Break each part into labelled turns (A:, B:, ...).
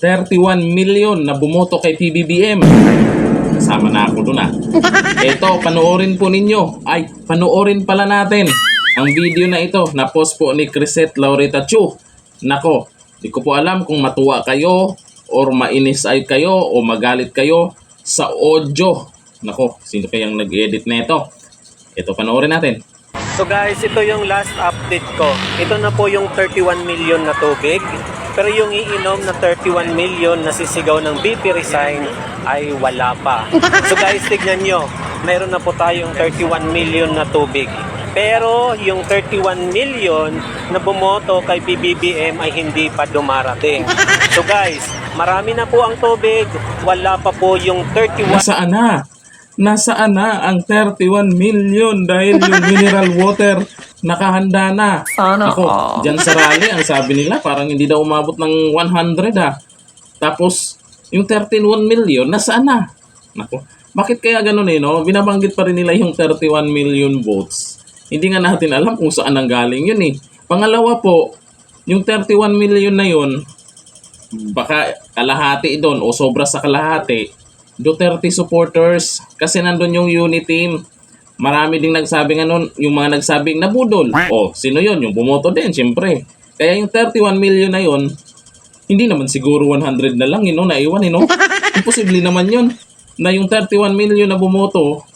A: 31 million na bumoto kay PBBM. Kasama na ako doon ah. Ito, panoorin po ninyo. Ay, panoorin pala natin ang video na ito na post po ni Crisette Laureta Chu. Nako, di ko po alam kung matuwa kayo or mainis ay kayo o magalit kayo sa audio. Nako, sino kayang nag-edit na ito? Ito, panoorin natin.
B: So guys, ito yung last update ko. Ito na po yung 31 million na tubig. Pero yung iinom na 31 million na sisigaw ng BP Resign ay wala pa. So guys, tignan nyo. Mayroon na po tayong 31 million na tubig. Pero yung 31 million na bumoto kay PBBM ay hindi pa dumarating. So guys, marami na po ang tubig. Wala pa po yung 31
A: Nasaan na? Nasaan na ang 31 million dahil yung mineral water nakahanda na.
C: Sana
A: Ako,
C: all.
A: dyan sa rally, ang sabi nila, parang hindi daw umabot ng 100 ha. Tapos, yung 31 million, nasaan na? Nako, bakit kaya ganun eh, no? Binabanggit pa rin nila yung 31 million votes. Hindi nga natin alam kung saan ang galing yun eh. Pangalawa po, yung 31 million na yun, baka kalahati doon o sobra sa kalahati, Duterte supporters kasi nandun yung unity team. Marami ding nagsabing ano, yung mga nagsabing nabudol. O, sino yon Yung bumoto din, syempre. Kaya yung 31 million na yon hindi naman siguro 100 na lang, yun, no? naiwan, yun, no? Imposible naman yun. Na yung 31 million na bumoto,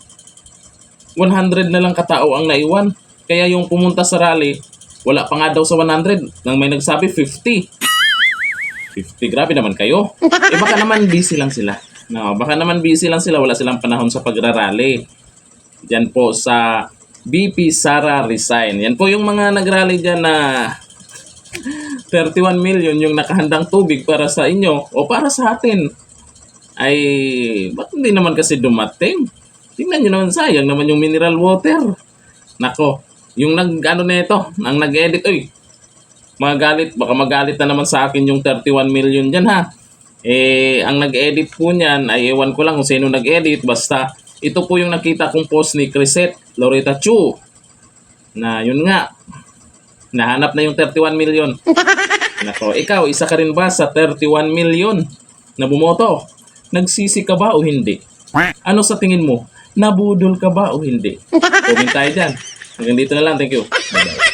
A: 100 na lang katao ang naiwan. Kaya yung pumunta sa rally, wala pa nga daw sa 100. Nang may nagsabi, 50. 50, grabe naman kayo. Eh baka naman busy lang sila. No, baka naman busy lang sila, wala silang panahon sa pagrarally. Diyan po sa BP Sara Resign. Yan po yung mga nagrally dyan na 31 million yung nakahandang tubig para sa inyo o para sa atin. Ay, ba't hindi naman kasi dumating? Tingnan nyo naman, sayang naman yung mineral water. Nako, yung nag, ano na ito, ang nag-edit, oy, magalit, baka magalit na naman sa akin yung 31 million dyan ha. Eh, ang nag-edit po niyan, ay ewan ko lang kung sino nag-edit, basta ito po yung nakita kong post ni Crisette Loretta Chu. Na yun nga, nahanap na yung 31 million. Nako, ikaw, isa ka rin ba sa 31 million na bumoto? Nagsisi ka ba o hindi? Ano sa tingin mo? Nabudol ka ba o hindi? Comment tayo dyan. Hanggang dito na lang. Thank you. Bye-bye.